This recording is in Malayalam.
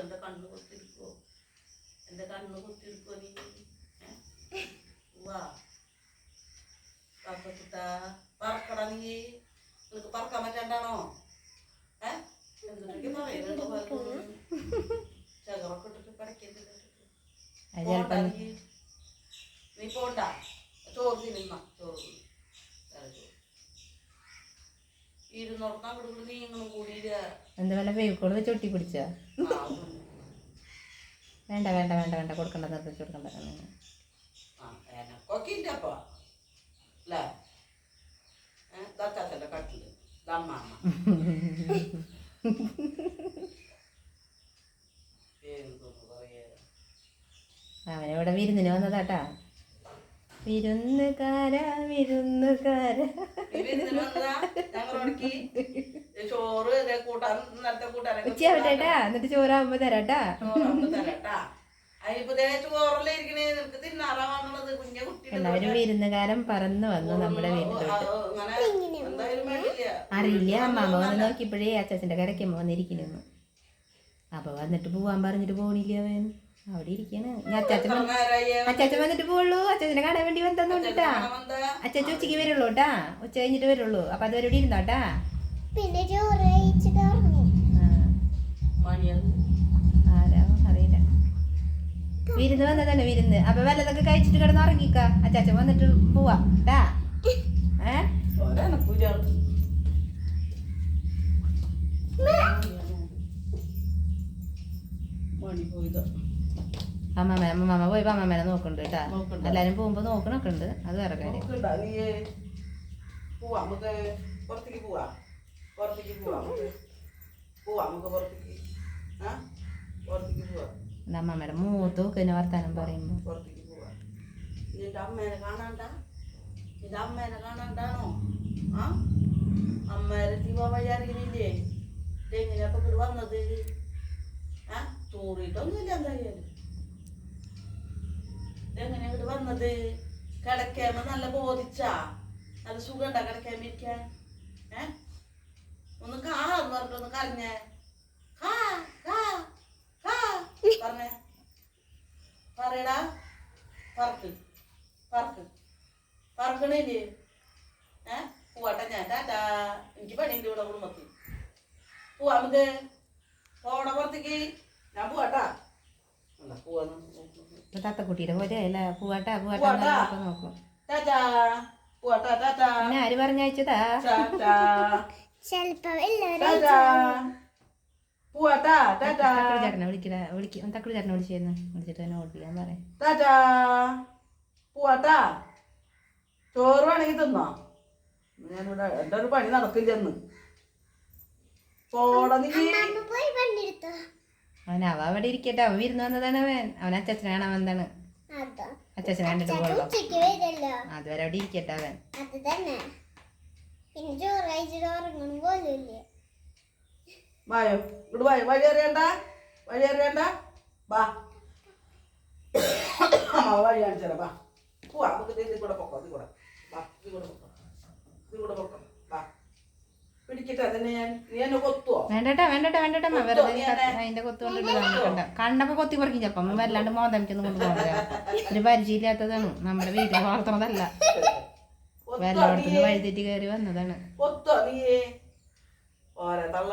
എന്റെ കണ്ണ് കുത്തിരിക്കോ എന്റെ കണ്ണ് കുത്തിരിക്കോ നീ? വാ കാക്കക്കുട്ട പറക്കട നീ. നിനക്ക് പറക്കാൻ പറ്റണ്ടാണോ? ഏ? എന്തൊക്കെ പറയുന്നുണ്ട്. ചകറൊക്കെ ഇട്ടിട്ട് ചിലപ്പം നീ. പോണ്ട. ചോറ് തിന്നുന്ന ചോറ്. ഇരുന്നോർത്ത് ഇങ്ങോട്ട് നീങ്ങളും കൂടിയില്ല എന്താ വല്ല വേവിക്കോൾ വെച്ച് ഒട്ടി പിടിച്ചാ. വേണ്ട വേണ്ട വേണ്ട വേണ്ട. കൊടുക്കണ്ട നിർത്തിച്ച് കൊടുക്കണ്ട. ആ, എനക്കൊക്കെ ഇല്ല അപ്പൊ. അല്ലേ ദമ്മാമ്മ എന്തോന്ന് പറയാ? അവനിവിടെ വിരുന്നിന് വന്നതാട്ടാ. വിരുന്നുകാര വിരുന്നുകാര. ഞങ്ങളോടക്ക്? ചോറ് കൂട്ടാൻ ഉച്ചയാവട്ടെട്ടാ എന്നിട്ട് ചോറാകുമ്പോ തരാട്ടാ. എല്ലാരും തരാട്ടാ. എല്ലാവരും വിരുന്നുകാരൻ പറന്ന് വന്നു നമ്മുടെ വീട്ടിലോട്ട്. അറിയില്ല അമ്മാമ്മ വന്ന് നോക്കിയപ്പോഴേ അച്ചാച്ചന്റെ കടയ്ക്ക് വന്നിരിക്കുന്നു. അപ്പൊ വന്നിട്ട് പോവാൻ പറഞ്ഞിട്ട് പോണില്ല അവൻ. അവിടെ ഇരിക്കാണ് അച്ചാച്ച അച്ചാച്ചൻ വന്ന്- അച്ചാച്ചൻ വന്നിട്ട് പോവുള്ളൂ. അച്ചാച്ചനെ കാണാൻ വേണ്ടി വന്നോണ്ടിട്ടാ അച്ചാച്ച ഉച്ചയ്ക്ക് വരുള്ളൂ കേട്ടാ ഉച്ച കഴിഞ്ഞിട്ട് വരുള്ളൂ. അപ്പൊ അതുവരെ ഇവിടെ ഇരുന്നോട്ടാ. പിന്നെ ചോറ് കഴിച്ചിട്ട് ഉറങ്ങും. ആരാ? അറിയില്ല. വിരുന്ന് വന്നതന്നെ വിരുന്ന്? അപ്പൊ വല്ലതൊക്കെ കഴിച്ചിട്ട് കിടന്ന് ഉറങ്ങിക്ക. അച്ചാച്ച വന്നിട്ട് പോവാ. ട്ടാ ഏ? അമ്മമ്മ അമ്മമ്മ പോയി അമ്മമ്മേനെ നോക്കണ്ട് കേട്ടാ. എല്ലാരും പോകുമ്പോ നോക്കണൊക്കെ ഉണ്ട്. അത് വേറെ കാര്യം. നോക്കണ്ട നീ പോവാ നമുക്ക് പുറത്തേക്ക് പോവാ. പുറത്തേക്ക് പോവാ. നമുക്ക് പോവാ. നമുക്ക് പുറത്തേക്ക് ആ? പുറത്തേക്ക് പോവാ. ഇത് അമ്മമ്മയുടെ മൂത്ത് വർത്താനം പറയുമ്പോ പുറത്തേക്ക് പോവാ. നിന്റെ അമ്മേനെ കാണാണ്ട? അമ്മേനെ കാണാണ്ടാണോ? ആ? അമ്മേരെ വഴി അറിയുന്നില്ലേ ഇവിടെ വന്നത്. ആ? തൂറിയിട്ടൊന്നുമില്ല എന്തായാലും. എങ്ങനെയാ ഇവിടെ വന്നത്. കിടക്കേമ നല്ല ബോധിച്ചാ. നല്ല സുഖണ്ടാ കിടക്കേമ ഇരിക്കാൻ? പറഞ്ഞിട്ടൊന്ന് കരഞ്ഞേ പറഞ്ഞേ. പറയടാ പറക്ക് പറക്ക്. പറക്കണില്ലേ? ഏ? പോവാട്ടെ ഞാൻ. ടാറ്റാ. എനിക്ക് പണിയുണ്ട് ഇവിടെ കുടുംബത്തിൽ. പോവാ നമുക്ക്. പോവണ പുറത്തേക്ക്. ഞാൻ പോവാട്ടാ. തത്തക്കുട്ടിയുടെ പോലെ അല്ല. പൂവാട്ടാ പൂവാട്ടാ. നോക്കും ടാറ്റാ. പോവാട്ടാ ടാറ്റാ. ആര് പറഞ്ഞയച്ചതാ? ചിലപ്പോ ചേട്ടനെ വിളിക്കട. വിളിക്കും. തക്കുടി ചേട്ടനെ വിളിച്ചിരുന്നു. വിളിച്ചിട്ട് തന്നെ ഓട്ട് ചെയ്യാൻ പറയാം. ടാറ്റാ. പോവാട്ടാ ചോറ് വേണമെങ്കിൽ തിന്നോ. ഞാനിവിടെ എന്റെ ഒരു പണി നടക്കില്ലെന്ന്. അവൻ അവ അവിടെ ഇരിക്കട്ടെ. അവൻ വിരുന്ന് വന്നതാണ് അവൻ. അവൻ അച്ചാച്ചനെ അവൻ അതോ. അച്ചാച്ചനെ കണ്ടിട്ട് വരുമല്ലോ. അതുവരെ അവിടെ ഇരിക്കട്ടെ അവൻ. വായോ ഇങ്ങോട്ട് വായോ വഴി അറിയണ്ട വഴി അറിയണ്ട. വാ. അമ്മ വഴി കാണിച്ചാലോ വാ. പോവാ നമുക്ക് ദേ ഇതിൽ കൂടെ പൊക്കോ ഇതിൽ കൂടെ വാ ഇതിൽ കൂടെ പൊക്കോ. ഇതിൽ കൂടെ പൊക്കോ. വാ. പിടിക്കട്ടെ അതിനെ ഞാൻ നീ എന്നെ കൊത്തുവോ? വേണ്ടട്ടാ വേണ്ടട്ടാ വേണ്ടട്ടാ അമ്മ. വെറുതെ നീ കത്ത് എന്നെ? അതിന്റെ കൊത്തു കൊണ്ടിട്ട് കണ്ട കണ്ടപ്പോ കൊത്തി പറിക്കും ചപ്പം അമ്മ വല്ലാണ്ട് മോതമിക്കൊന്നും കൊണ്ടുപോകാൻ ഒരു പരിചയമില്ലാത്തതാണ്. നമ്മുടെ വീട്ടിൽ വളർത്തണതല്ല കൊത്തോ വെള്ളോടത്തുനിന്ന് വഴിതെറ്റി കയറി വന്നതാണ്. കൊത്തോ നീ തള്ള